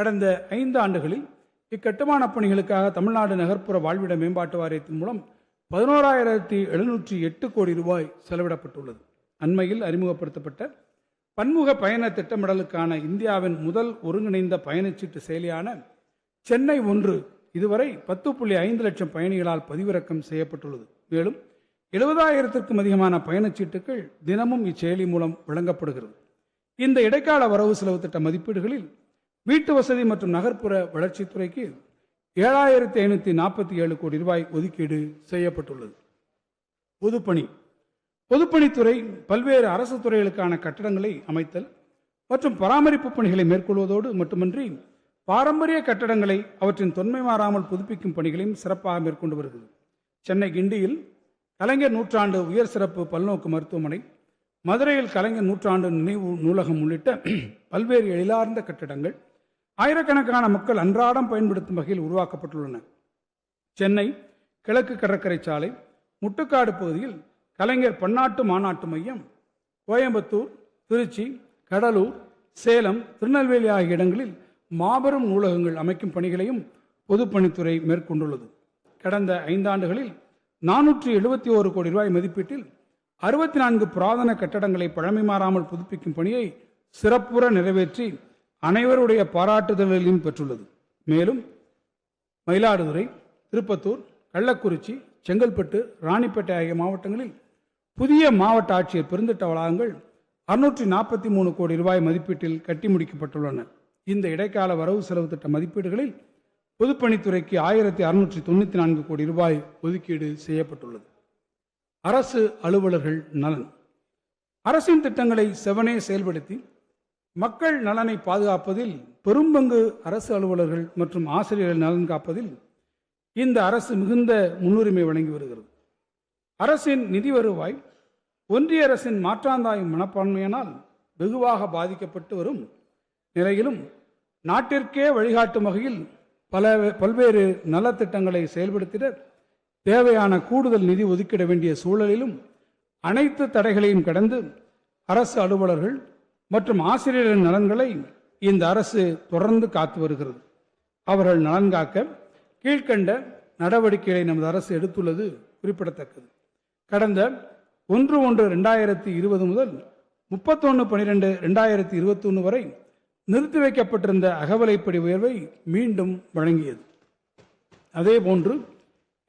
கடந்த ஐந்து ஆண்டுகளில் இக்கட்டுமானப் பணிகளுக்காக தமிழ்நாடு நகர்ப்புற வாழ்விட மேம்பாட்டு வாரியத்தின் மூலம் பதினோராயிரத்தி எழுநூற்றி எட்டு கோடி ரூபாய் செலவிடப்பட்டுள்ளது. அண்மையில் அறிமுகப்படுத்தப்பட்ட பன்முக பயண திட்டமிடலுக்கான இந்தியாவின் முதல் ஒருங்கிணைந்த பயணச்சீட்டு செயலியான சென்னை ஒன்று இதுவரை பத்து புள்ளி ஐந்து லட்சம் பயணிகளால் பதிவிறக்கம் செய்யப்பட்டுள்ளது. மேலும் எழுபதாயிரத்திற்கும் அதிகமான பயணச்சீட்டுகள் தினமும் இச்செயலி மூலம் வழங்கப்படுகிறது. இந்த இடைக்கால வரவு செலவு திட்ட மதிப்பீடுகளில் வீட்டு வசதி மற்றும் நகர்ப்புற வளர்ச்சித்துறைக்கு ஏழாயிரத்தி ஐநூற்றி நாற்பத்தி ஏழு கோடி ரூபாய் ஒதுக்கீடு செய்யப்பட்டுள்ளது. பொதுப்பணி. பொதுப்பணித்துறை பல்வேறு அரசு துறைகளுக்கான கட்டடங்களை அமைத்தல் மற்றும் பராமரிப்பு பணிகளை மேற்கொள்வதோடு மட்டுமின்றி பாரம்பரிய கட்டடங்களை அவற்றின் தொன்மை மாறாமல் புதுப்பிக்கும் பணிகளையும் சிறப்பாக மேற்கொண்டு வருகிறது. சென்னை கிண்டியில் கலைஞர் நூற்றாண்டு உயர் சிறப்பு பல்நோக்கு மருத்துவமனை மதுரையில் கலைஞர் நூற்றாண்டு நினைவு நூலகம் உள்ளிட்ட பல்வேறு எழிலார்ந்த கட்டடங்கள் ஆயிரக்கணக்கான மக்கள் அன்றாடம் பயன்படுத்தும் வகையில் உருவாக்கப்பட்டுள்ளன. சென்னை கிழக்கு கடற்கரை சாலை முட்டுக்காடு பகுதியில் கலைஞர் பன்னாட்டு மாநாட்டு மையம் கோயம்புத்தூர் திருச்சி கடலூர் சேலம் திருநெல்வேலி ஆகிய இடங்களில் மாபெரும் நூலகங்கள் அமைக்கும் பணிகளையும் பொதுப்பணித்துறை மேற்கொண்டுள்ளது. கடந்த ஐந்தாண்டுகளில் நானூற்றி எழுபத்தி ஓரு கோடி ரூபாய் மதிப்பீட்டில் அறுபத்தி நான்கு புராதன கட்டடங்களை பழமை மாறாமல் புதுப்பிக்கும் பணியை சிறப்புற நிறைவேற்றி அனைவருடைய பாராட்டுதல்களையும் பெற்றுள்ளது. மேலும் மயிலாடுதுறை திருப்பத்தூர் கள்ளக்குறிச்சி செங்கல்பட்டு ராணிப்பேட்டை ஆகிய மாவட்டங்களில் புதிய மாவட்ட ஆட்சியர் பெருந்திட்ட வளாகங்கள் அறுநூற்றி நாற்பத்தி மூணு கோடி ரூபாய் மதிப்பீட்டில் கட்டி முடிக்கப்பட்டுள்ளன. இந்த இடைக்கால வரவு செலவு திட்ட மதிப்பீடுகளில் பொதுப்பணித்துறைக்கு ஆயிரத்தி அறுநூற்றி தொண்ணூற்றி நான்கு கோடி ரூபாய் ஒதுக்கீடு செய்யப்பட்டுள்ளது. அரசு அலுவலர்கள் நலன். அரசின் திட்டங்களை செவனே செயல்படுத்தி மக்கள் நலனை பாதுகாப்பதில் பெரும்பங்கு அரசு அலுவலர்கள் மற்றும் ஆசிரியர்கள் நலன் காப்பதில் இந்த அரசு மிகுந்த முன்னுரிமை வழங்கி வருகிறது. அரசின் நிதி வருவாய் ஒன்றிய அரசின் மாற்றாந்தாயும் மனப்பான்மையினால் வெகுவாக பாதிக்கப்பட்டு வரும் நிலையிலும் நாட்டிற்கே வழிகாட்டும் வகையில் பல பல்வேறு நலத்திட்டங்களை செயல்படுத்திட தேவையான கூடுதல் நிதி ஒதுக்கிட வேண்டிய சூழலிலும் அனைத்து தடைகளையும் கடந்து அரசு அலுவலர்கள் மற்றும் ஆசிரியரின் நலன்களை இந்த அரசு தொடர்ந்து காத்து வருகிறது. அவர்கள் நலன் காக்க கீழ்க்கண்ட நடவடிக்கைகளை நமது அரசு எடுத்துள்ளது குறிப்பிடத்தக்கது. கடந்த ஒன்று ஒன்று ரெண்டாயிரத்தி இருபது முதல் முப்பத்தொன்று பனிரெண்டு ரெண்டாயிரத்தி இருபத்தொன்று வரை நிறுத்தி வைக்கப்பட்டிருந்த அகவலைப்படி உயர்வை மீண்டும் வழங்கியது. அதேபோன்று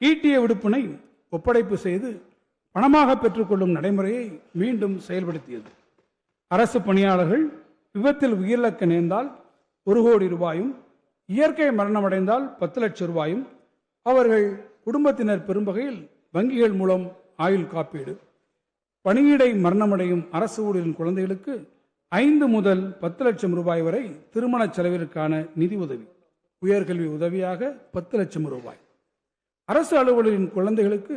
ஈட்டிய விடுப்பினை ஒப்படைப்பு செய்து பணமாக பெற்றுக்கொள்ளும் நடைமுறையை மீண்டும் செயல்படுத்தியது. அரசு பணியாளர்கள் விபத்தில் உயிரிழக்க நேர்ந்தால் ஒரு கோடி ரூபாயும் இயற்கை மரணமடைந்தால் பத்து லட்சம் ரூபாயும் அவர்கள் குடும்பத்தினர் பெறும் வகையில் வங்கிகள் மூலம் ஆயுள் காப்பீடு. பணியிடை மரணமடையும் அரசு ஊழியரின் குழந்தைகளுக்கு ஐந்து முதல் பத்து லட்சம் ரூபாய் வரை திருமண செலவிற்கான நிதி உதவி. உயர்கல்வி உதவியாக பத்து லட்சம் ரூபாய். அரசு அலுவலரின் குழந்தைகளுக்கு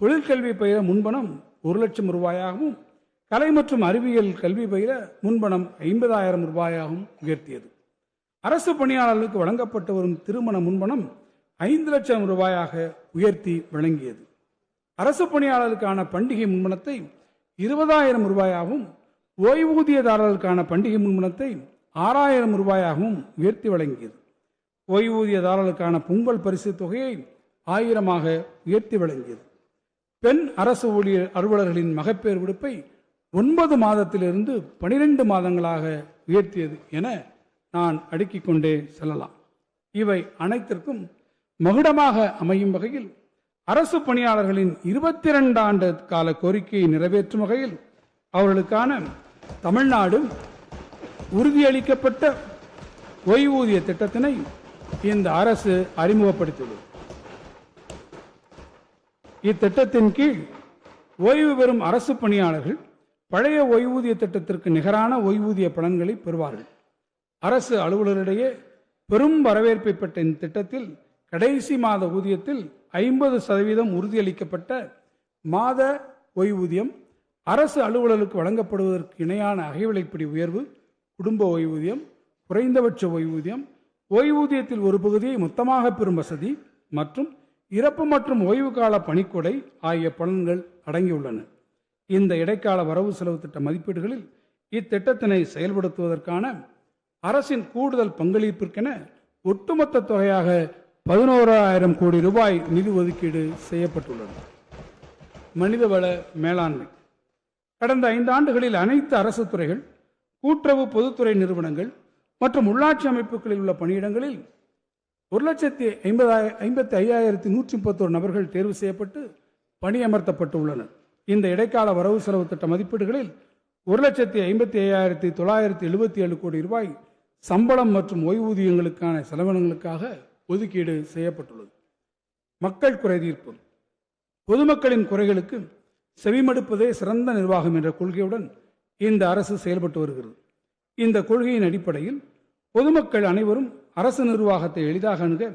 தொழிற்கல்வி பயிர முன்பணம் ஒரு லட்சம் ரூபாயாகவும் கலை மற்றும் அறிவியல் கல்வி பயிர முன்பணம் ஐம்பதாயிரம் ரூபாயாகவும் உயர்த்தியது. அரசு பணியாளர்களுக்கு வழங்கப்பட்டு வரும் திருமண முன்பணம் ஐந்து லட்சம் ரூபாயாக உயர்த்தி வழங்கியது. அரசு பணியாளர்களுக்கான பண்டிகை முன்பணத்தை இருபதாயிரம் ரூபாயாகவும் ஓய்வூதியதாரர்களுக்கான பண்டிகை முன்பணத்தை ஆறாயிரம் ரூபாயாகவும் உயர்த்தி வழங்கியது. ஓய்வூதியதாரர்களுக்கான பொங்கல் பரிசு தொகையை ஆயிரமாக உயர்த்தி வழங்கியது. பெண் அரசு ஊழியர் அலுவலர்களின் மகப்பேறு விடுப்பை ஒன்பது மாதத்திலிருந்து பனிரெண்டு மாதங்களாக உயர்த்தியது என நான் அடுக்கிக் கொண்டே செல்லலாம். இவை அனைத்திற்கும் மகுடமாக அமையும் வகையில் அரசு பணியாளர்களின் இருபத்தி இரண்டு ஆண்டு கால கோரிக்கையை நிறைவேற்றும் வகையில் அவர்களுக்கான தமிழ்நாடு உறுதியளிக்கப்பட்ட ஓய்வூதிய திட்டத்தினை இந்த அரசு அறிமுகப்படுத்தியுள்ளது இத்திட்டத்தின் கீழ் ஓய்வு பெறும் அரசு பணியாளர்கள் பழைய ஓய்வூதிய திட்டத்திற்கு நிகரான ஓய்வூதிய பலன்களை பெறுவார்கள். அரசு அலுவலரிடையே பெரும் வரவேற்பை பெற்ற இந்த திட்டத்தில் கடைசி மாத ஊதியத்தில் ஐம்பது சதவீதம் உறுதியளிக்கப்பட்ட மாத ஓய்வூதியம் அரசு அலுவலருக்கு வழங்கப்படுவதற்கு இணையான அகைவிலைப்படி உயர்வு குடும்ப ஓய்வூதியம் குறைந்தபட்ச ஓய்வூதியம் ஓய்வூதியத்தில் ஒரு பகுதியை மொத்தமாக பெறும் வசதி மற்றும் இறப்பு மற்றும் ஓய்வு கால பணிக்கொடை ஆகிய பலன்கள் அடங்கியுள்ளன. இந்த இடைக்கால வரவு செலவு திட்ட மதிப்பீடுகளில் இத்திட்டத்தினை செயல்படுத்துவதற்கான அரசின் கூடுதல் பங்களிப்பிற்கென ஒட்டுமொத்த தொகையாக பதினோராயிரம் கோடி ரூபாய் நிதி ஒதுக்கீடு செய்யப்பட்டுள்ளது. மனிதவள மேலாண்மை. கடந்த ஐந்து ஆண்டுகளில் அனைத்து அரசு துறைகள் கூட்டுறவு பொதுத்துறை நிறுவனங்கள் மற்றும் உள்ளாட்சி அமைப்புகளில் உள்ள பணியிடங்களில் ஒரு லட்சத்தி ஐம்பதாய ஐம்பத்தி ஐயாயிரத்தி நூற்றி முப்பத்தோரு நபர்கள் தேர்வு செய்யப்பட்டு பணியமர்த்தப்பட்டுள்ளனர். இந்த இடைக்கால வரவு செலவு திட்ட மதிப்பீடுகளில் ஒரு லட்சத்தி ஐம்பத்தி ஐயாயிரத்தி தொள்ளாயிரத்தி எழுபத்தி ஏழு கோடி ரூபாய் சம்பளம் மற்றும் ஓய்வூதியங்களுக்கான செலவினங்களுக்காக ஒதுக்கீடு செய்யப்பட்டுள்ளது. மக்கள் குறைதீர்ப்பு பொதுமக்களின் குறைகளுக்கு செவிமடுப்பதே சிறந்த நிர்வாகம் என்ற கொள்கையுடன் இந்த அரசு செயல்பட்டு வருகிறது. இந்த கொள்கையின் அடிப்படையில் பொதுமக்கள் அனைவரும் அரசு நிர்வாகத்தை எளிதாக அணுக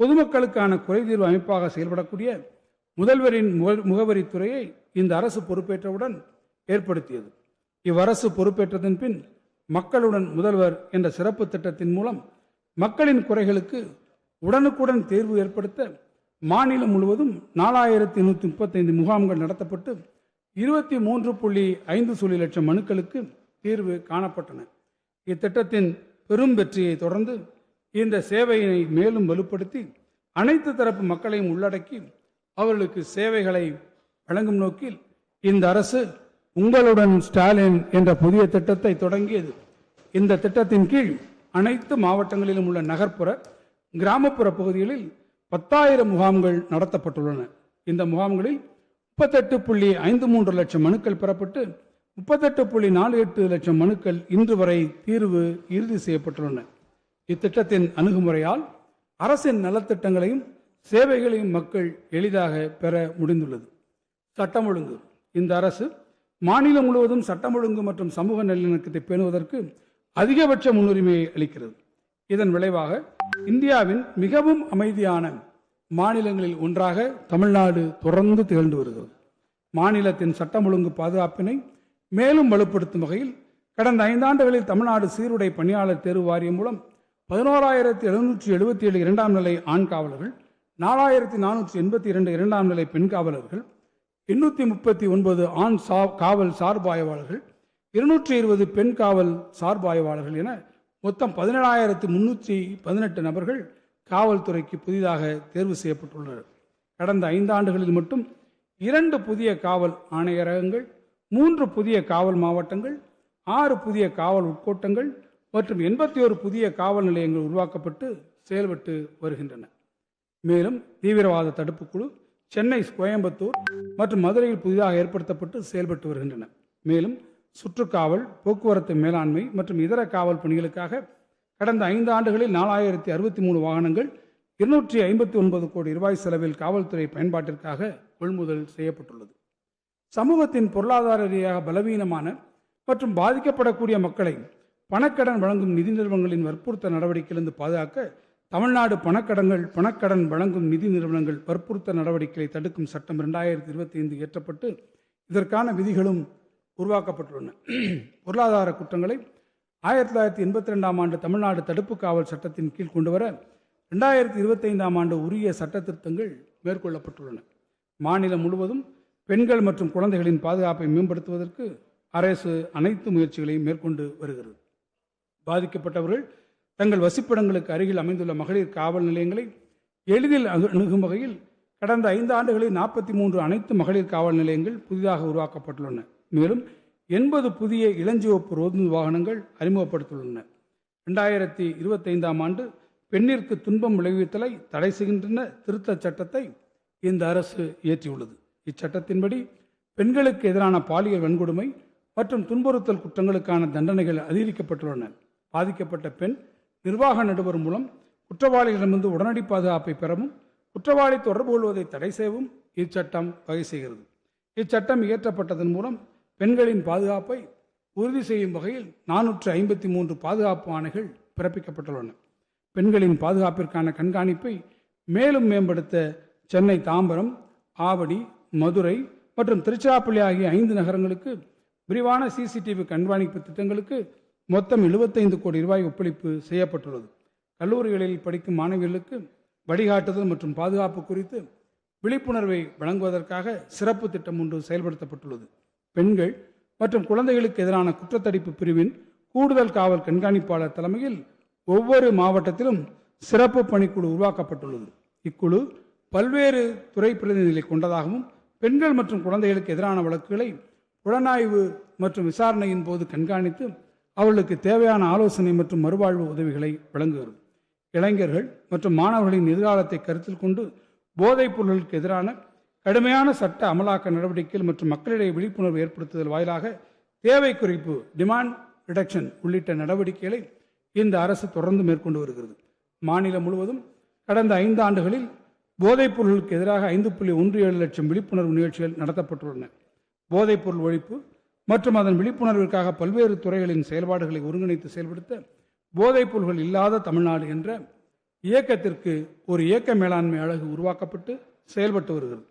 பொதுமக்களுக்கான குறைதீர்வு அமைப்பாக செயல்படக்கூடிய முதல்வரின் முக- முகவரித்துறையை இந்த அரசு பொறுப்பேற்றவுடன் ஏற்படுத்தியது. இவ்வரசு பொறுப்பேற்றதன் பின் மக்களுடன் முதல்வர் என்ற சிறப்பு திட்டத்தின் மூலம் மக்களின் குறைகளுக்கு உடனுக்குடன் தேர்வு ஏற்படுத்த மாநிலம் முழுவதும் நாலாயிரத்தி நூற்றி முப்பத்தைந்து முகாம்கள் நடத்தப்பட்டு இருபத்தி மூன்று புள்ளி ஐந்து சுழி லட்சம் மனுக்களுக்கு தீர்வு காணப்பட்டன. இத்திட்டத்தின் பெரும் வெற்றியை தொடர்ந்து இந்த சேவையினை மேலும் வலுப்படுத்தி அனைத்து தரப்பு மக்களையும் உள்ளடக்கி அவர்களுக்கு சேவைகளை வழங்கும் நோக்கில் இந்த அரசு உங்களுடன் ஸ்டாலின் என்ற புதிய திட்டத்தை தொடங்கியது. இந்த திட்டத்தின் கீழ் அனைத்து மாவட்டங்களிலும் உள்ள நகர்ப்புற கிராமப்புற பகுதிகளில் பத்தாயிரம் முகாம்கள் நடத்தப்பட்டுள்ளன. இந்த முகாம்களில் முப்பத்தெட்டு புள்ளி ஐந்து மூன்று லட்சம் மனுக்கள் பெறப்பட்டு முப்பத்தெட்டு புள்ளி நாலு எட்டு லட்சம் மனுக்கள் இன்று வரை தீர்வு இறுதி செய்யப்பட்டுள்ளன. இத்திட்டத்தின் அணுகுமுறையால் அரசின் நலத்திட்டங்களையும் சேவைகளையும் மக்கள் எளிதாக பெற முடிந்துள்ளது. சட்டம் ஒழுங்கு. இந்த அரசு மாநிலம் முழுவதும் சட்டம் ஒழுங்கு மற்றும் சமூக நல்லிணக்கத்தை பேணுவதற்கு அதிகபட்ச முன்னுரிமையை அளிக்கிறது. இதன் விளைவாக இந்தியாவின் மிகவும் அமைதியான மாநிலங்களில் ஒன்றாக தமிழ்நாடு தொடர்ந்து திகழ்ந்து வருகிறது. மாநிலத்தின் சட்டம் ஒழுங்கு பாதுகாப்பினை மேலும் வலுப்படுத்தும் வகையில் கடந்த ஐந்தாண்டுகளில் தமிழ்நாடு சீருடை பணியாளர் தேர்வு வாரியம் மூலம் பதினோராயிரத்தி எழுநூற்றி எழுபத்தி ஏழு இரண்டாம் நிலை ஆண் காவலர்கள் நாலாயிரத்தி நானூற்றி எண்பத்தி இரண்டு இரண்டாம் நிலை பெண் காவலர்கள் எண்ணூற்றி முப்பத்தி ஒன்பது ஆண் சா காவல் சார்பாய்வாளர்கள் இருநூற்றி இருபது பெண் காவல் சார்பாய்வாளர்கள் என மொத்தம் பதினேழாயிரத்து முன்னூற்றி பதினெட்டு நபர்கள் காவல்துறைக்கு புதிதாக தேர்வு செய்யப்பட்டுள்ளனர். கடந்த ஐந்து ஆண்டுகளில் மட்டும் இரண்டு புதிய காவல் ஆணையரகங்கள் மூன்று புதிய காவல் மாவட்டங்கள் ஆறு புதிய காவல் உட்கோட்டங்கள் மற்றும் எண்பத்தி ஒரு புதிய காவல் நிலையங்கள் உருவாக்கப்பட்டு செயல்பட்டு வருகின்றன. மேலும் தீவிரவாத தடுப்புக்குழு சென்னை கோயம்புத்தூர் மற்றும் மதுரையில் புதிதாக ஏற்படுத்தப்பட்டு செயல்பட்டு வருகின்றன. மேலும் சுற்றுக்காவல் போக்குவரத்து மேலாண்மை மற்றும் இதர காவல் பணிகளுக்காக கடந்த ஐந்து ஆண்டுகளில் நாலாயிரத்தி அறுபத்தி மூணு வாகனங்கள் இருநூற்றி ஐம்பத்தி ஒன்பது கோடி ரூபாய் செலவில் காவல்துறை பயன்பாட்டிற்காக கொள்முதல் செய்யப்பட்டுள்ளது. சமூகத்தின் பொருளாதார ரீதியாக பலவீனமான மற்றும் பாதிக்கப்படக்கூடிய மக்களை பணக்கடன் வழங்கும் நிதி நிறுவனங்களின் வற்புறுத்த நடவடிக்கையிலிருந்து பாதுகாக்க தமிழ்நாடு பணக்கடன்கள் பணக்கடன் வழங்கும் நிதி நிறுவனங்கள் வற்புறுத்த நடவடிக்கைகளை தடுக்கும் சட்டம் இரண்டாயிரத்தி இருபத்தி ஐந்து இயற்றப்பட்டு இதற்கான விதிகளும் உருவாக்கப்பட்டுள்ளன. பொருளாதார குற்றங்களை ஆயிரத்தி தொள்ளாயிரத்தி எண்பத்தி ரெண்டாம் ஆண்டு தமிழ்நாடு தடுப்பு காவல் சட்டத்தின் கீழ் கொண்டுவர ரெண்டாயிரத்தி இருபத்தைந்தாம் ஆண்டு உரிய சட்ட திருத்தங்கள் மேற்கொள்ளப்பட்டுள்ளன. மாநிலம் முழுவதும் பெண்கள் மற்றும் குழந்தைகளின் பாதுகாப்பை மேம்படுத்துவதற்கு அரசு அனைத்து முயற்சிகளையும் மேற்கொண்டு வருகிறது. பாதிக்கப்பட்டவர்கள் தங்கள் வசிப்பிடங்களுக்கு அருகில் அமைந்துள்ள மகளிர் காவல் நிலையங்களை எளிதில் அணுகும் வகையில் கடந்த ஐந்து ஆண்டுகளில் நாற்பத்தி மூன்று அனைத்து மகளிர் காவல் நிலையங்கள் புதிதாக உருவாக்கப்பட்டுள்ளன. மேலும் எண்பது புதிய இளஞ்சிவப்பு ரோந்து வாகனங்கள் அறிமுகப்படுத்தியுள்ளன ரெண்டாயிரத்தி இருபத்தைந்தாம் ஆண்டு பெண்ணிற்கு துன்பம் விளைவித்தலை தடை செய்கின்றன திருத்தச் சட்டத்தை இந்த அரசு இயற்றியுள்ளது. இச்சட்டத்தின்படி பெண்களுக்கு எதிரான பாலியல் வன்கொடுமை மற்றும் துன்புறுத்தல் குற்றங்களுக்கான தண்டனைகள் அதிகரிக்கப்பட்டுள்ளன. பாதிக்கப்பட்ட பெண் நிர்வாக நடுவர் மூலம் குற்றவாளிகளிடமிருந்து உடனடி பாதுகாப்பை பெறவும் குற்றவாளி தொடர்பு கொள்வதை தடை செய்யவும் இச்சட்டம் வகை செய்கிறது. இச்சட்டம் இயற்றப்பட்டதன் மூலம் பெண்களின் பாதுகாப்பை உறுதி செய்யும் வகையில் நானூற்று ஐம்பத்தி மூன்று பாதுகாப்பு ஆணைகள் பிறப்பிக்கப்பட்டுள்ளன. பெண்களின் பாதுகாப்பிற்கான கண்காணிப்பை மேலும் மேம்படுத்த சென்னை தாம்பரம் ஆவடி மதுரை மற்றும் திருச்சிராப்பள்ளி ஆகிய ஐந்து நகரங்களுக்கு விரிவான சிசிடிவி கண்காணிப்பு திட்டங்களுக்கு மொத்தம் 75 கோடி ரூபாய் ஒப்பளிப்பு செய்யப்பட்டுள்ளது. கல்லூரிகளில் படிக்கும் மாணவிகளுக்கு வழிகாட்டுதல் மற்றும் பாதுகாப்பு குறித்து விழிப்புணர்வை வழங்குவதற்காக சிறப்பு திட்டம் ஒன்று செயல்படுத்தப்பட்டுள்ளது. பெண்கள் மற்றும் குழந்தைகளுக்கு எதிரான குற்றத்தடுப்பு பிரிவின் கூடுதல் காவல் கண்காணிப்பாளர் தலைமையில் ஒவ்வொரு மாவட்டத்திலும் சிறப்பு பணிக்குழு உருவாக்கப்பட்டுள்ளது. இக்குழு பல்வேறு துறை பிரதிநிதிகளை கொண்டதாகவும் பெண்கள் மற்றும் குழந்தைகளுக்கு எதிரான வழக்குகளை புலனாய்வு மற்றும் விசாரணையின் போது கண்காணித்து அவர்களுக்கு தேவையான ஆலோசனை மற்றும் மறுவாழ்வு உதவிகளை வழங்குகிறது. இளைஞர்கள் மற்றும் மாணவர்களின் எதிர்காலத்தை கருத்தில் கொண்டு போதைப் பொருட்களுக்கு எதிரான கடுமையான சட்ட அமலாக்க நடவடிக்கைகள் மற்றும் மக்களிடையே விழிப்புணர்வு ஏற்படுத்துதல் வாயிலாக தேவை குறைப்பு டிமாண்ட் ரிடக்ஷன் உள்ளிட்ட நடவடிக்கைகளை இந்த அரசு தொடர்ந்து மேற்கொண்டு வருகிறது. மாநிலம் முழுவதும் கடந்த ஐந்து ஆண்டுகளில் போதைப் பொருளுக்கு எதிராக ஐந்து புள்ளி ஒன்று ஏழு லட்சம் விழிப்புணர்வு நிகழ்ச்சிகள் நடத்தப்பட்டுள்ளன. போதைப் பொருள் ஒழிப்பு மற்றும் அதன் விழிப்புணர்விற்காக பல்வேறு துறைகளின் செயல்பாடுகளை ஒருங்கிணைத்து செயல்படுத்த போதைப் பொருள்கள் இல்லாத தமிழ்நாடு என்ற இயக்கத்திற்கு ஒரு இயக்க மேலாண்மை அழகு உருவாக்கப்பட்டு செயல்பட்டு வருகிறது.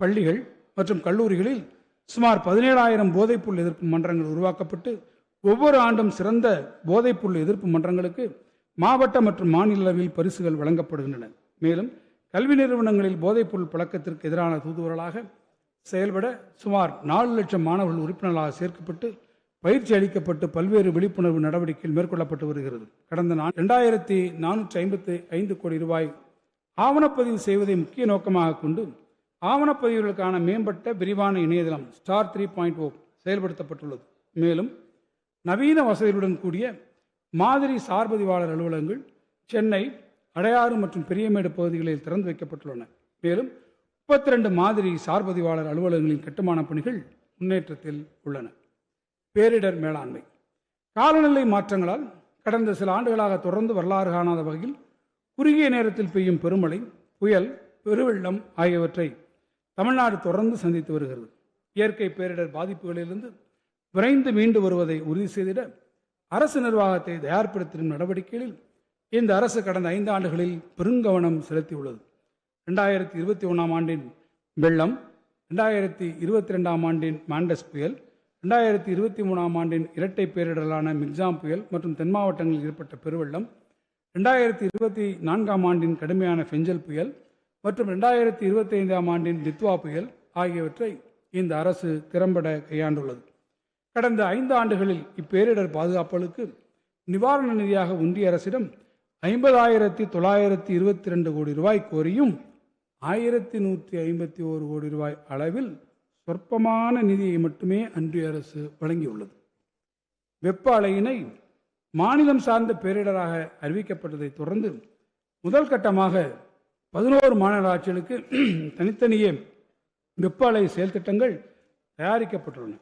பள்ளிகள் மற்றும் கல்லூரிகளில் சுமார் பதினேழாயிரம் போதைப்பொருள் எதிர்ப்பு மன்றங்கள் உருவாக்கப்பட்டு ஒவ்வொரு ஆண்டும் சிறந்த போதைப்பொருள் எதிர்ப்பு மன்றங்களுக்கு மாவட்ட மற்றும் மாநில அளவில் பரிசுகள் வழங்கப்படுகின்றன. மேலும் கல்வி நிறுவனங்களில் போதைப்பொருள் பழக்கத்திற்கு எதிரான தூதுவர்களாக செயல்பட சுமார் நாலு லட்சம் மாணவர்கள் உறுப்பினர்களாக சேர்க்கப்பட்டு பயிற்சி அளிக்கப்பட்டு பல்வேறு விழிப்புணர்வு நடவடிக்கைகள் மேற்கொள்ளப்பட்டு வருகிறது. கடந்த நான் ரெண்டாயிரத்தி நானூற்றி ஐம்பத்தி ஐந்து கோடி ரூபாய் ஆவணப்பதிவு செய்வதை முக்கிய நோக்கமாக கொண்டு ஆவணப்பதிவுகளுக்கான மேம்பட்ட விரிவான இணையதளம் ஸ்டார் த்ரீ பாயிண்ட் ஓ செயல்படுத்தப்பட்டுள்ளது. மேலும் நவீன வசதிகளுடன் கூடிய மாதிரி சார்பதிவாளர் அலுவலகங்கள் சென்னை அடையாறு மற்றும் பெரியமேடு பகுதிகளில் திறந்து வைக்கப்பட்டுள்ளன. மேலும் முப்பத்தி ரெண்டு மாதிரி சார்பதிவாளர் அலுவலகங்களின் கட்டுமான பணிகள் முன்னேற்றத்தில் உள்ளன. பேரிடர் மேலாண்மை. காலநிலை மாற்றங்களால் கடந்த சில ஆண்டுகளாக தொடர்ந்து வரலாறு காணாத வகையில் குறுகிய நேரத்தில் பெய்யும் பெருமழை புயல் பெருவெள்ளம் ஆகியவற்றை தமிழ்நாடு தொடர்ந்து சந்தித்து வருகிறது. இயற்கை பேரிடர் பாதிப்புகளிலிருந்து விரைந்து மீண்டு வருவதை உறுதி செய்திட அரசு நிர்வாகத்தை தயார்படுத்தும் நடவடிக்கைகளில் இந்த அரசு கடந்த ஐந்து ஆண்டுகளில் பெருங்கவனம் செலுத்தியுள்ளது. ரெண்டாயிரத்தி இருபத்தி ஒன்றாம் ஆண்டின் வெள்ளம் ரெண்டாயிரத்தி இருபத்தி ரெண்டாம் ஆண்டின் மாண்டஸ் புயல் ரெண்டாயிரத்தி இருபத்தி மூணாம் ஆண்டின் இரட்டை பேரிடரான மிக்ஜாம் புயல் மற்றும் தென் மாவட்டங்களில் ஏற்பட்ட பெருவெள்ளம் ரெண்டாயிரத்தி இருபத்தி நான்காம் ஆண்டின் கடுமையான ஃபெஞ்சல் புயல் மற்றும் ரெண்டாயிரத்தி இருபத்தி ஐந்தாம் ஆண்டின் தித்வா புயல் ஆகியவற்றை இந்த அரசு திறம்பட கையாண்டுள்ளது. கடந்த ஐந்து ஆண்டுகளில் இப்பேரிடர் பாதுகாப்புகளுக்கு நிவாரண நிதியாக ஒன்றிய அரசிடம் ஐம்பதாயிரத்தி தொள்ளாயிரத்தி இருபத்தி ரெண்டு கோடி ரூபாய் கோரியும் ஆயிரத்தி நூற்றி ஐம்பத்தி ஓரு கோடி ரூபாய் அளவில் சொற்பமான நிதியை மட்டுமே அன்றைய அரசு வழங்கியுள்ளது. வெப்ப அலையினை மாநிலம் சார்ந்த பேரிடராக அறிவிக்கப்பட்டதைத் தொடர்ந்து முதல் கட்டமாக பதினோரு மாநகராட்சிகளுக்கு தனித்தனியே வெப்ப அலை செயல்திட்டங்கள் தயாரிக்கப்பட்டுள்ளன.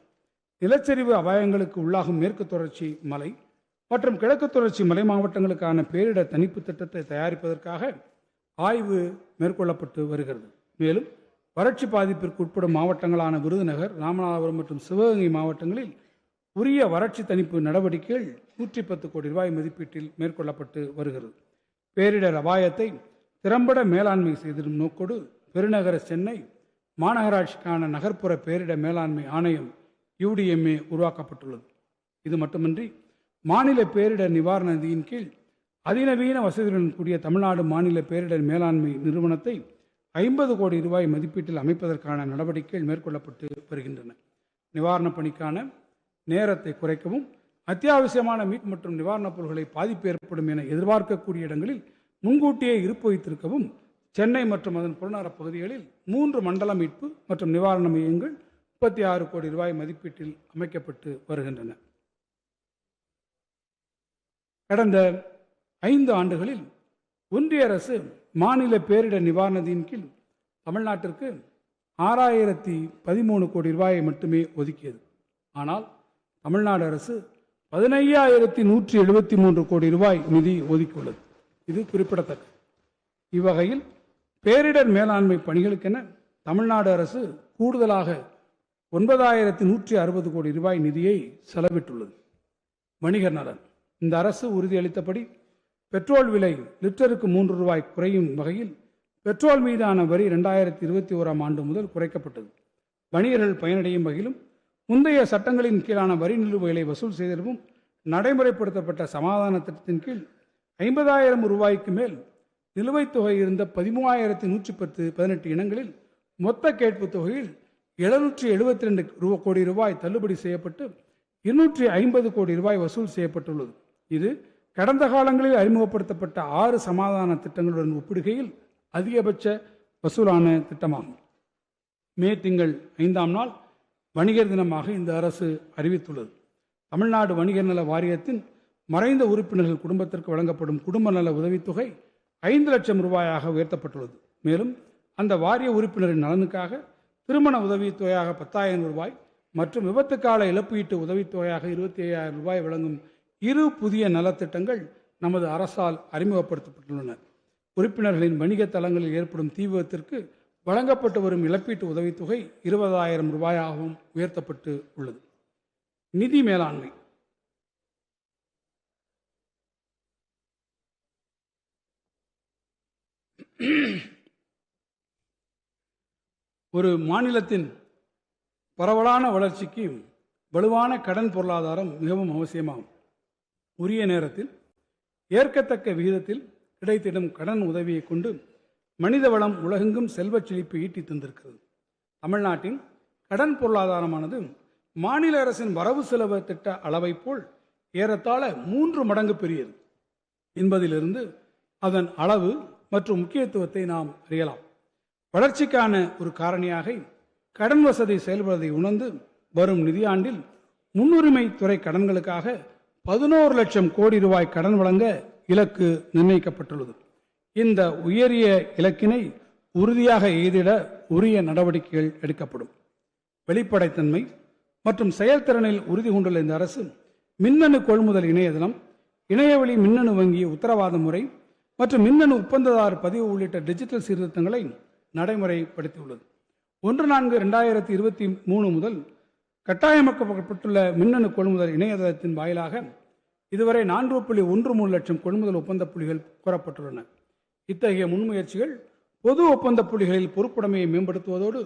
நிலச்சரிவு அபாயங்களுக்கு உள்ளாகும் மேற்கு தொடர்ச்சி மலை மற்றும் கிழக்கு தொடர்ச்சி மலை மாவட்டங்களுக்கான பேரிடர் தணிப்பு திட்டத்தை தயாரிப்பதற்காக ஆய்வு மேற்கொள்ளப்பட்டு வருகிறது. மேலும் வறட்சி பாதிப்பிற்கு உட்படும் மாவட்டங்களான விருதுநகர் ராமநாதபுரம் மற்றும் சிவகங்கை மாவட்டங்களில் உரிய வறட்சி தணிப்பு நடவடிக்கைகள் நூற்றி பத்து கோடி ரூபாய் மதிப்பீட்டில் மேற்கொள்ளப்பட்டு வருகிறது. பேரிடர் அபாயத்தை திறம்பட மேலாண்மை செய்திடும் நோக்கோடு பெருநகர சென்னை மாநகராட்சிக்கான நகர்ப்புற பேரிடர் மேலாண்மை ஆணையம் யூடிஎம்ஏ உருவாக்கப்பட்டுள்ளது. இது மட்டுமின்றி மாநில பேரிடர் நிவாரண நிதியின் கீழ் அதிநவீன வசதிகளுடன் கூடிய தமிழ்நாடு மாநில பேரிடர் மேலாண்மை நிறுவனத்தை ஐம்பது கோடி ரூபாய் மதிப்பீட்டில் அமைப்பதற்கான நடவடிக்கைகள் மேற்கொள்ளப்பட்டு வருகின்றன. நிவாரணப் பணிக்கான நேரத்தை குறைக்கவும் அத்தியாவசியமான மீட் மற்றும் நிவாரணப் பொருட்களை பாதிப்பு ஏற்படும் என எதிர்பார்க்கக்கூடிய இடங்களில் முன்கூட்டியே இருப்பு வைத்திருக்கவும் சென்னை மற்றும் அதன் புறநகர பகுதிகளில் மூன்று மண்டல மீட்பு மற்றும் நிவாரண மையங்கள் முப்பத்தி ஆறு கோடி ரூபாய் மதிப்பீட்டில் அமைக்கப்பட்டு வருகின்றன. கடந்த ஐந்து ஆண்டுகளில் ஒன்றிய அரசு மாநில பேரிடர் நிவாரணத்தின் கீழ் தமிழ்நாட்டிற்கு ஆறாயிரத்தி பதிமூணு கோடி ரூபாயை மட்டுமே ஒதுக்கியது. ஆனால் தமிழ்நாடு அரசு பதினையாயிரத்தி நூற்றி எழுபத்தி மூன்று கோடி ரூபாய் நிதி ஒதுக்கியுள்ளது. இது குறிப்பிடத்தக்கது இவ்வகையில் பேரிடர் மேலாண்மை பணிகளுக்கென தமிழ்நாடு அரசு கூடுதலாக ஒன்பதாயிரத்தி நூற்றி அறுபது கோடி ரூபாய் நிதியை செலவிட்டுள்ளது. வணிகர் நலன் இந்த அரசு உறுதியளித்தபடி பெட்ரோல் விலை லிட்டருக்கு மூன்று ரூபாய் குறையும் வகையில் பெட்ரோல் மீதான வரி ரெண்டாயிரத்தி இருபத்தி ஓராம் ஆண்டு முதல் குறைக்கப்பட்டது. வணிகர்கள் பயனடையும் வகையிலும் முந்தைய சட்டங்களின் கீழான வரி நிலுவைகளை வசூல் செய்திடவும் நடைமுறைப்படுத்தப்பட்ட சமாதான திட்டத்தின் கீழ் ஐம்பதாயிரம் ரூபாய்க்கு மேல் நிலுவைத் தொகை இருந்த பதிமூவாயிரத்தி நூற்றி பத்து பதினெட்டு இனங்களில் மொத்த கேட்பு தொகையில் எழுநூற்றி எழுபத்தி ரெண்டு ரூபா கோடி ரூபாய் தள்ளுபடி செய்யப்பட்டு இருநூற்றி ஐம்பது கோடி ரூபாய் வசூல் செய்யப்பட்டுள்ளது. இது கடந்த காலங்களில் அறிமுகப்படுத்தப்பட்ட ஆறு சமாதான திட்டங்களுடன் ஒப்பிடுகையில் அதிகபட்ச வசூலான திட்டமாகும். மே திங்கள் ஐந்தாம் நாள் வணிகர் தினமாக இந்த அரசு அறிவித்துள்ளது. தமிழ்நாடு வணிகர் நல வாரியத்தின் மறைந்த உறுப்பினர்கள் குடும்பத்திற்கு வழங்கப்படும் குடும்ப நல உதவித்தொகை ஐந்து லட்சம் ரூபாயாக உயர்த்தப்பட்டுள்ளது. மேலும் அந்த வாரிய உறுப்பினரின் நலனுக்காக திருமண உதவித்தொகையாக பத்தாயிரம் ரூபாய் மற்றும் விபத்துக்கால இழப்பீட்டு உதவித்தொகையாக இருபத்தி ஐயாயிரம் ரூபாய் வழங்கும் இரு புதிய நலத்திட்டங்கள் நமது அரசால் அறிமுகப்படுத்தப்பட்டுள்ளன. உறுப்பினர்களின் வணிக தளங்களில் ஏற்படும் தீ விபத்திற்கு வழங்கப்பட்டு வரும் இழப்பீட்டு உதவித்தொகை இருபதாயிரம் ரூபாயாகவும் உயர்த்தப்பட்டு உள்ளது. நிதி மேலாண்மை. ஒரு மாநிலத்தின் பரவலான வளர்ச்சிக்கு வலுவான கடன் பொருளாதாரம் மிகவும் அவசியமாகும். உரிய நேரத்தில் ஏற்கத்தக்க விகிதத்தில் கிடைத்திடும் கடன் உதவியை கொண்டு மனித வளம் உலகெங்கும் செல்வச் செழிப்பு ஈட்டி தந்திருக்கிறது. தமிழ்நாட்டின் கடன் பொருளாதாரமானது மாநில அரசின் வரவு செலவு திட்ட அளவைப் போல் ஏறத்தாழ மூன்று மடங்கு பெரியது. என்பதிலிருந்து அதன் அளவு மற்றும் முக்கியத்துவத்தை நாம் அறியலாம். வளர்ச்சிக்கான ஒரு காரணியாக கடன் வசதி செயல்படுவதை உணர்ந்து வரும் நிதியாண்டில் முன்னுரிமை துறை கடன்களுக்காக பதினோரு லட்சம் கோடி ரூபாய் கடன் வழங்க இலக்கு நிர்ணயிக்கப்பட்டுள்ளது. இந்த உயரிய இலக்கினை உறுதியாக எய்திட உரிய நடவடிக்கைகள் எடுக்கப்படும். வெளிப்படைத்தன்மை மற்றும் செயல்திறனில் உறுதி கொண்டுள்ள இந்த அரசு மின்னணு கொள்முதல் இணையதளம் இணையவழி மின்னணு வங்கி உத்தரவாத முறை மற்றும் மின்னணு ஒப்பந்ததார் பதிவு உள்ளிட்ட டிஜிட்டல் சீர்திருத்தங்களை நடைமுறைப்படுத்தியுள்ளது. ஒன்று நான்கு ரெண்டாயிரத்தி இருபத்தி மூணு முதல் கட்டாயமாக்கப்பட்டுள்ள மின்னணு கொள்முதல் இணையதளத்தின் வாயிலாக இதுவரை நான்கு புள்ளி ஒன்று மூணு லட்சம் கொள்முதல் ஒப்பந்த புள்ளிகள் கோரப்பட்டுள்ளன. இத்தகைய முன்முயற்சிகள் பொது ஒப்பந்த புள்ளிகளில் பொறுப்புடைமையை மேம்படுத்துவதோடு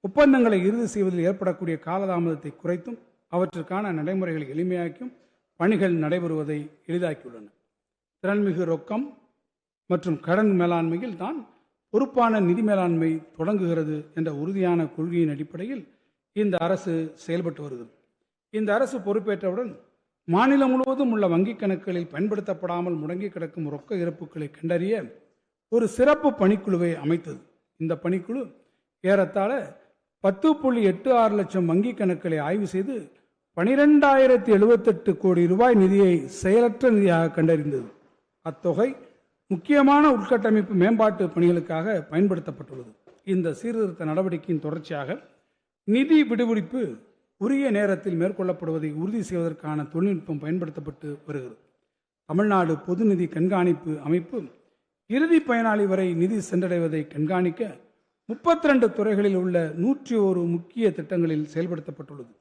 ஒப்பந்தங்களை இறுதி செய்வதில் ஏற்படக்கூடிய காலதாமதத்தை குறைத்தும் அவற்றிற்கான நடைமுறைகளை எளிமையாக்கியும் பணிகள் நடைபெறுவதை எளிதாக்கியுள்ளன. திறன்மிகு ரொக்கம் மற்றும் கடன் மேலாண்மையில் தான் பொறுப்பான நிதி மேலாண்மை தொடங்குகிறது என்ற உறுதியான கொள்கையின் அடிப்படையில் இந்த அரசு செயல்பட்டு வருகிறது இந்த அரசு பொறுப்பேற்றவுடன் மாநிலம் முழுவதும் உள்ள வங்கிக் கணக்குகளில் பயன்படுத்தப்படாமல் முடங்கி கிடக்கும் ரொக்க இறப்புகளை கண்டறிய ஒரு சிறப்பு பணிக்குழுவை அமைத்தது. இந்த பணிக்குழு ஏறத்தாழ பத்து புள்ளி எட்டு ஆறு லட்சம் வங்கி கணக்குகளை ஆய்வு செய்து பனிரெண்டாயிரத்தி எழுபத்தெட்டு கோடி ரூபாய் நிதியை செயலற்ற நிதியாக கண்டறிந்தது. அத்தொகை முக்கியமான உள்கட்டமைப்பு மேம்பாட்டு பணிகளுக்காக பயன்படுத்தப்பட்டுள்ளது. இந்த சீர்திருத்த நடவடிக்கையின் தொடர்ச்சியாக நிதி விடுவிப்பு உரிய நேரத்தில் மேற்கொள்ளப்படுவதை உறுதி செய்வதற்கான தொழில்நுட்பம் பயன்படுத்தப்பட்டு வருகிறது. தமிழ்நாடு பொது நிதி கண்காணிப்பு அமைப்பு இறுதி பயனாளி வரை நிதி சென்றடைவதை கண்காணிக்க முப்பத்தி ரெண்டு துறைகளில் உள்ள நூற்றி ஒரு முக்கிய திட்டங்களில் செயல்படுத்தப்பட்டுள்ளது.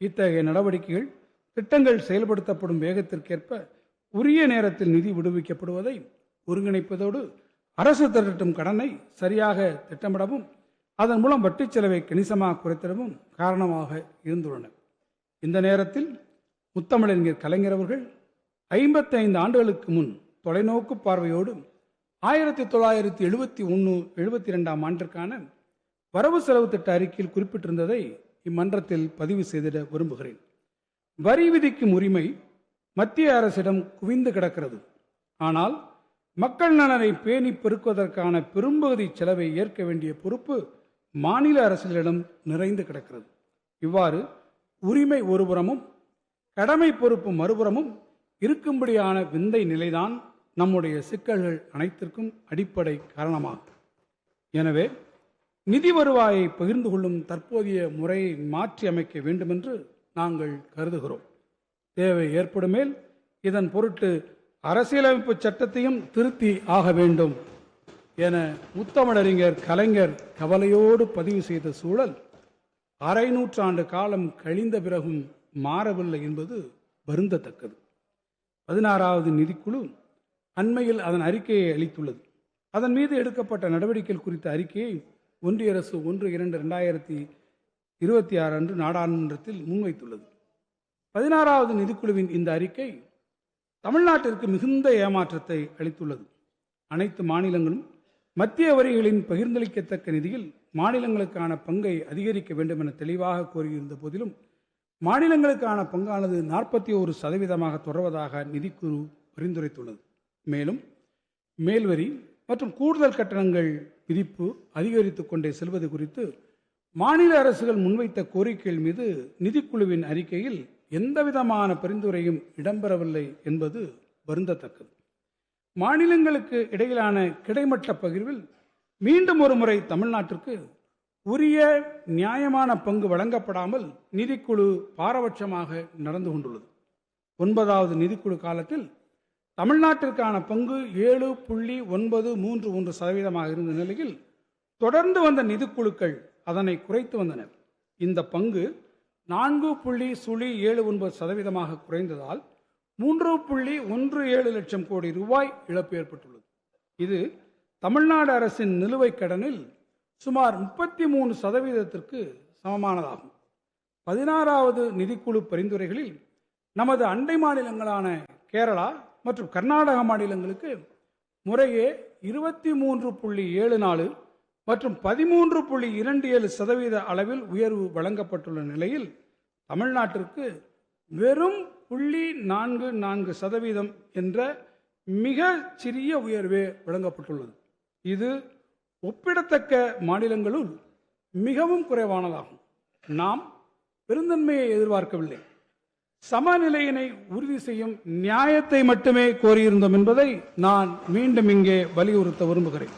இத்தகைய நடவடிக்கைகள் திட்டங்கள் செயல்படுத்தப்படும் வேகத்திற்கேற்ப உரிய நேரத்தில் நிதி விடுவிக்கப்படுவதை ஒருங்கிணைப்பதோடு அரசு திரட்டும் கடனை சரியாக திட்டமிடவும் அதன் மூலம் வட்டிச் செலவை கணிசமாக குறைத்திடவும் காரணமாக இருந்துள்ளன இந்த நேரத்தில் முத்தமிழறிஞர் கலைஞர் அவர்கள் ஐம்பத்தி ஐந்து ஆண்டுகளுக்கு முன் தொலைநோக்கு பார்வையோடு ஆயிரத்தி தொள்ளாயிரத்தி எழுபத்தி ஒன்று எழுபத்தி ரெண்டாம் ஆண்டிற்கான வரவு செலவு திட்ட அறிக்கையில் குறிப்பிட்டிருந்ததை இம்மன்றத்தில் பதிவு செய்திட விரும்புகிறேன். வரி விதிக்கும் உரிமை மத்திய அரசிடம் குவிந்து கிடக்கிறது. ஆனால் மக்கள் நலனை பேணி பெருக்குவதற்கான பெரும்பகுதி செலவை ஏற்க வேண்டிய பொறுப்பு மாநில அரசுகளிடம் நிறைந்து கிடக்கிறது. இவ்வாறு உரிமை ஒருபுறமும் கடமை பொறுப்பு மறுபுறமும் இருக்கும்படியான விந்தை நிலைதான் நம்முடைய சிக்கல்கள் அனைத்திற்கும் அடிப்படை காரணமாகும். எனவே நிதி வருவாயை பகிர்ந்து கொள்ளும் தற்போதைய முறையை மாற்றி அமைக்க வேண்டுமென்று நாங்கள் கருதுகிறோம். தேவை ஏற்படுமேல் இதன் பொருட்டு அரசியலமைப்பு சட்டத்தையும் திருத்தி ஆக வேண்டும். என முத்தமிழறிஞர் கலைஞர் கவலையோடு பதிவு செய்த சூழல் அரை நூற்றாண்டு காலம் கழிந்த பிறகும் மாறவில்லை என்பது வருந்தத்தக்கது. பதினாறாவது நிதிக்குழு அண்மையில் அதன் அறிக்கையை அளித்துள்ளது. அதன் மீது எடுக்கப்பட்ட நடவடிக்கைகள் குறித்த அறிக்கையை ஒன்றிய அரசு ஒன்று இரண்டு ரெண்டாயிரத்தி இருபத்தி ஆறு அன்று நாடாளுமன்றத்தில் முன்வைத்துள்ளது. பதினாறாவது நிதிக்குழுவின் இந்த அறிக்கை தமிழ்நாட்டிற்கு மிகுந்த ஏமாற்றத்தை அளித்துள்ளது. அனைத்து மாநிலங்களும் மத்திய வரிகளின் பகிர்ந்தளிக்கத்தக்க நிதியில் மாநிலங்களுக்கான பங்கை அதிகரிக்க வேண்டும் என தெளிவாக கோரியிருந்த போதிலும் மாநிலங்களுக்கான பங்கானது நாற்பத்தி ஒரு சதவீதமாக தொடர்வதாக நிதிக்குழு பரிந்துரைத்துள்ளது. மேலும் மேல்வரி மற்றும் கூடுதல் கட்டணங்கள் விதிப்பு அதிகரித்து கொண்டே செல்வது குறித்து மாநில அரசுகள் முன்வைத்த கோரிக்கைகள் மீது நிதிக்குழுவின் அறிக்கையில் எந்தவிதமான பரிந்துரையும் இடம்பெறவில்லை என்பது வருந்தத்தக்கது. மாநிலங்களுக்கு இடையிலான கிடைமட்ட பகிர்வில் மீண்டும் ஒரு முறை தமிழ்நாட்டிற்கு உரிய நியாயமான பங்கு வழங்கப்படாமல் நிதிக்குழு பாரபட்சமாக நடந்து கொண்டுள்ளது. ஒன்பதாவது நிதிக்குழு காலத்தில் தமிழ்நாட்டிற்கான பங்கு ஏழு புள்ளி ஒன்பது மூன்று ஒன்று சதவீதமாக இருந்த நிலையில் தொடர்ந்து வந்த நிதிக்குழுக்கள் அதனை குறைத்து வந்தனர். இந்த பங்கு நான்கு புள்ளி சுழி ஏழு ஒன்பது சதவீதமாக குறைந்ததால் மூன்று புள்ளி ஒன்று ஏழு லட்சம் கோடி ரூபாய் இழப்பு ஏற்பட்டுள்ளது. இது தமிழ்நாடு அரசின் நிலுவைக் கடனில் சுமார் முப்பத்தி மூணு சதவீதத்திற்கு சமமானதாகும். பதினாறாவது நிதிக்குழு பரிந்துரைகளில் நமது அண்டை மாநிலங்களான கேரளா மற்றும் கர்நாடக மாநிலங்களுக்கு முறையே இருபத்தி மூன்று புள்ளி ஏழு நாலு மற்றும் பதிமூன்று புள்ளி இரண்டு ஏழு சதவீத அளவில் உயர்வு வழங்கப்பட்டுள்ள நிலையில் தமிழ்நாட்டிற்கு வெறும் புள்ளி நான்கு நான்கு சதவீதம் என்ற மிக சிறிய உயர்வே வழங்கப்பட்டுள்ளது. இது ஒப்பிடத்தக்க மாநிலங்களுள் மிகவும் குறைவானதாகும். நாம் பெருந்தன்மையை எதிர்பார்க்கவில்லை. சமநிலையினை உறுதி செய்யும் நியாயத்தை மட்டுமே கோரியிருந்தோம் என்பதை நான் மீண்டும் இங்கே வலியுறுத்த விரும்புகிறேன்.